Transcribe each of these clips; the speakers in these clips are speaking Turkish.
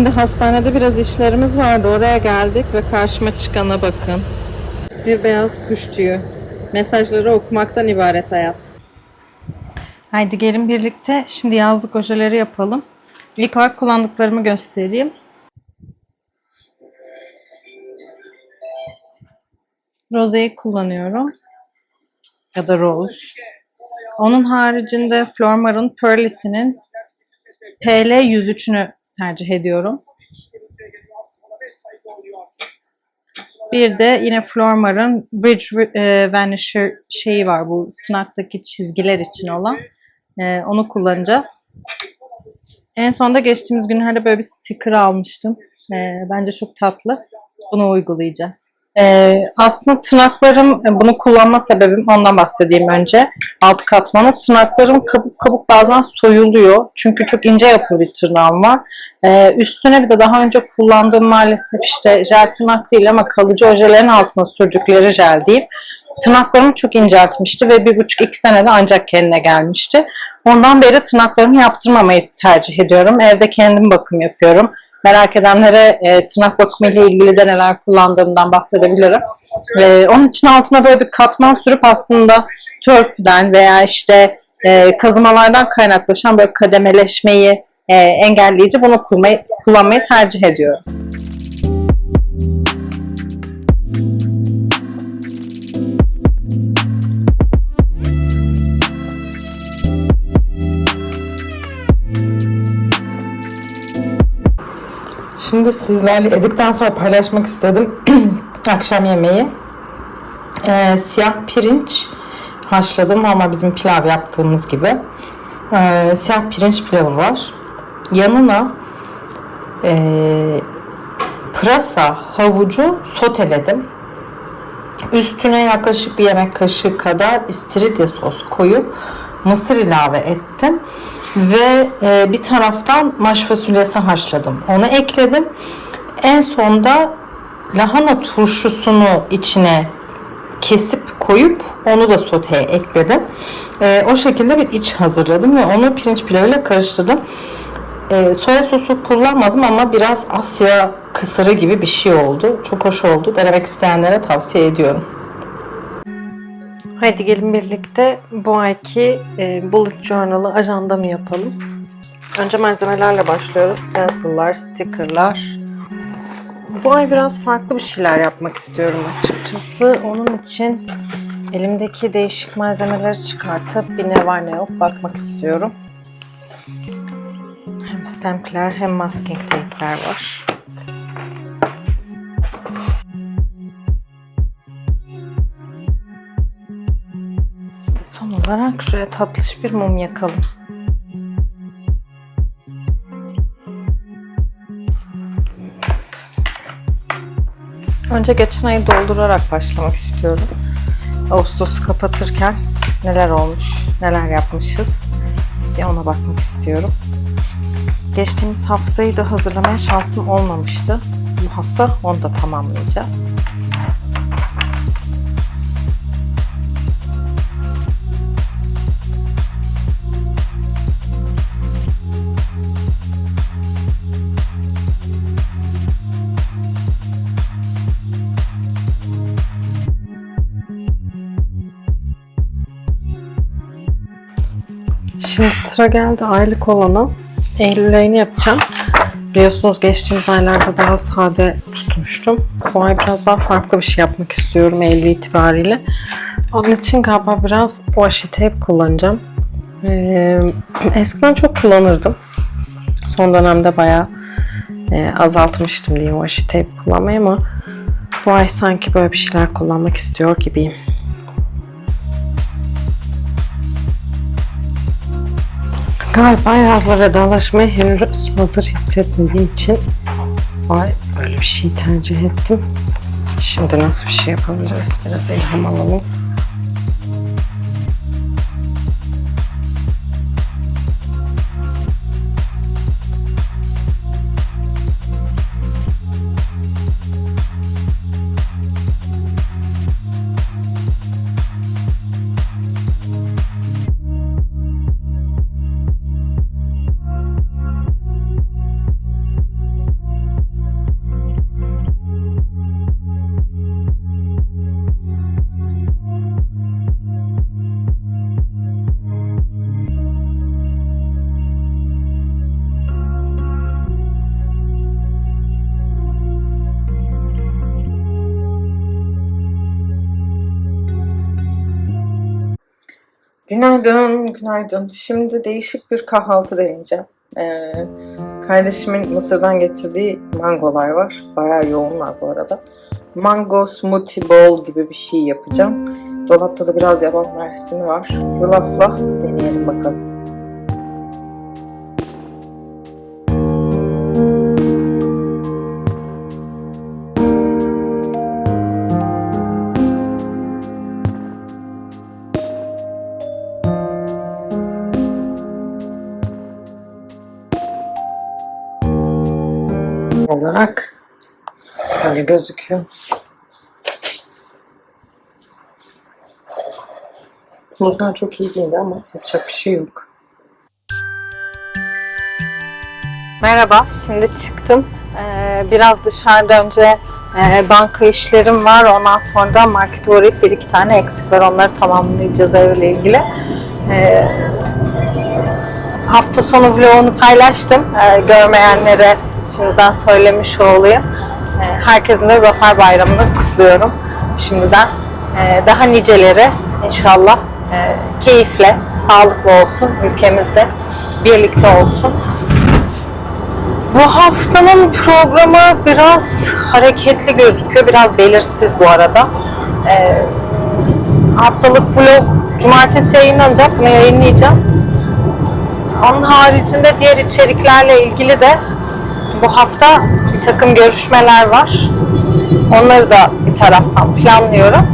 Şimdi hastanede biraz işlerimiz vardı. Oraya geldik ve karşıma çıkana bakın. Bir beyaz kuş tüyü. Mesajları okumaktan ibaret hayat. Haydi gelin birlikte şimdi yazlık ojeleri yapalım. İlk olarak kullandıklarımı göstereyim. Rose'yi kullanıyorum. Ya da Rose. Onun haricinde Flormar'ın Pearlie'sinin PL 103'ünü tercih ediyorum. Bir de yine Flormar'ın Bridge e, Vanisher şeyi var bu tırnaktaki çizgiler için olan. E, onu kullanacağız. En sonunda geçtiğimiz günlerde böyle bir sticker almıştım. E, bence çok tatlı. Bunu uygulayacağız. E, aslında tırnaklarım, e, bunu kullanma sebebim ondan bahsedeyim önce. Alt katmanı. Tırnaklarım kabuk kabuk bazen soyuluyor. Çünkü çok ince yapılı bir tırnağım var. Ee, üstüne bir de daha önce kullandığım maalesef işte jel tırnak değil ama kalıcı ojelerin altına sürdükleri jel değil. Tırnaklarımı çok inceltmişti ve bir buçuk iki senede ancak kendine gelmişti. Ondan beri tırnaklarımı yaptırmamayı tercih ediyorum. Evde kendim bakım yapıyorum. Merak edenlere e, tırnak bakımı ile ilgili de neler kullandığımdan bahsedebilirim. E, onun için altına böyle bir katman sürüp aslında törpüden veya işte e, kazımalardan kaynaklaşan böyle kademeleşmeyi e, engelleyici bunu kullanmayı, kullanmayı tercih ediyorum. Şimdi sizlerle yedikten sonra paylaşmak istedim akşam yemeği. Ee, siyah pirinç haşladım ama bizim pilav yaptığımız gibi. Ee, siyah pirinç pilavı var. Yanına e, pırasa havucu soteledim. Üstüne yaklaşık bir yemek kaşığı kadar istiridye sos koyup mısır ilave ettim. Ve e, bir taraftan maş fasulyesi haşladım. Onu ekledim. En sonda lahana turşusunu içine kesip koyup onu da soteye ekledim. E, o şekilde bir iç hazırladım ve onu pirinç pilavıyla karıştırdım. E, soya sosu kullanmadım ama biraz Asya kısırı gibi bir şey oldu. Çok hoş oldu. Denemek isteyenlere tavsiye ediyorum. Haydi gelin birlikte bu ayki e, Bullet Journal'ı ajandamı yapalım. Önce malzemelerle başlıyoruz. Stencil'lar, sticker'lar. Bu ay biraz farklı bir şeyler yapmak istiyorum açıkçası. Onun için elimdeki değişik malzemeleri çıkartıp bir ne var ne yok bakmak istiyorum. Hem stampler hem masking tape'ler var. Olarak şuraya tatlış bir mum yakalım. Önce geçen ayı doldurarak başlamak istiyorum. Ağustos'u kapatırken neler olmuş, neler yapmışız bir ona bakmak istiyorum. Geçtiğimiz haftayı da hazırlamaya şansım olmamıştı. Bu hafta onu da tamamlayacağız. Şimdi sıra geldi aylık olana. Eylül ayını yapacağım. Biliyorsunuz geçtiğimiz aylarda daha sade tutmuştum. Bu ay biraz daha farklı bir şey yapmak istiyorum Eylül itibariyle. Onun için galiba biraz washi tape kullanacağım. Ee, eskiden çok kullanırdım. Son dönemde bayağı e, azaltmıştım diye washi tape kullanmayı ama bu ay sanki böyle bir şeyler kullanmak istiyor gibiyim. Galiba yazla vedalaşmaya henüz hazır hissetmediğim için ay böyle bir şey tercih ettim. Şimdi nasıl bir şey yapabiliriz? Biraz ilham alalım. Günaydın, günaydın. Şimdi değişik bir kahvaltı deneyeceğim. Ee, kardeşimin Mısır'dan getirdiği mangolar var. Bayağı yoğunlar bu arada. Mango smoothie bowl gibi bir şey yapacağım. Dolapta da biraz yaban mersini var. Yulafla deneyelim bakalım. Olarak böyle gözüküyor. Muzlar çok iyi değildi ama yapacak bir şey yok. Merhaba, şimdi çıktım. Ee, biraz dışarıda önce e, banka işlerim var. Ondan sonra markete uğrayıp bir iki tane eksik var. Onları tamamlayacağız evle ilgili. Ee, hafta sonu vlogunu paylaştım. Ee, görmeyenlere şimdiden söylemiş olayım. Ee, herkesin de Zafer Bayramı'nı kutluyorum şimdiden. Ee, daha niceleri inşallah e, keyifle, sağlıklı olsun, ülkemizde birlikte olsun. Bu haftanın programı biraz hareketli gözüküyor, biraz belirsiz bu arada. Ee, haftalık vlog cumartesi yayınlanacak, bunu yayınlayacağım. Onun haricinde diğer içeriklerle ilgili de bu hafta bir takım görüşmeler var. Onları da bir taraftan planlıyorum.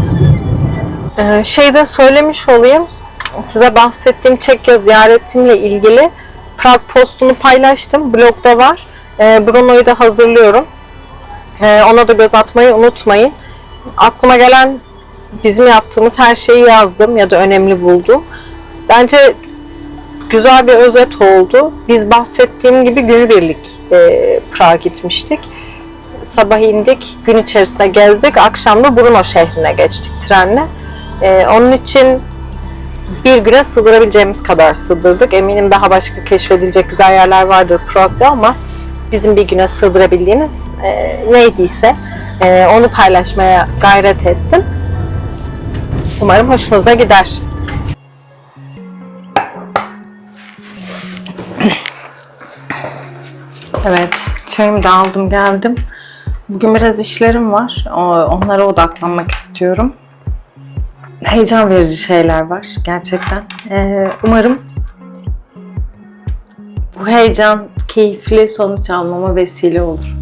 Ee, şeyde söylemiş olayım. Size bahsettiğim Çekya ziyaretimle ilgili Prag postunu paylaştım. Blogda var. Ee, Bruno'yu da hazırlıyorum. Ee, ona da göz atmayı unutmayın. Aklıma gelen bizim yaptığımız her şeyi yazdım ya da önemli buldum. Bence güzel bir özet oldu. Biz bahsettiğim gibi günübirlik e, Prag'a gitmiştik. Sabah indik, gün içerisinde gezdik. Akşam da Brno şehrine geçtik trenle. E, onun için bir güne sığdırabileceğimiz kadar sığdırdık. Eminim daha başka keşfedilecek güzel yerler vardır Prag'da ama bizim bir güne sığdırabildiğimiz e, neydiyse e, onu paylaşmaya gayret ettim. Umarım hoşunuza gider. Çayımı da aldım geldim. Bugün biraz işlerim var. Onlara odaklanmak istiyorum. Heyecan verici şeyler var gerçekten. Ee, umarım bu heyecan keyifli sonuç almama vesile olur.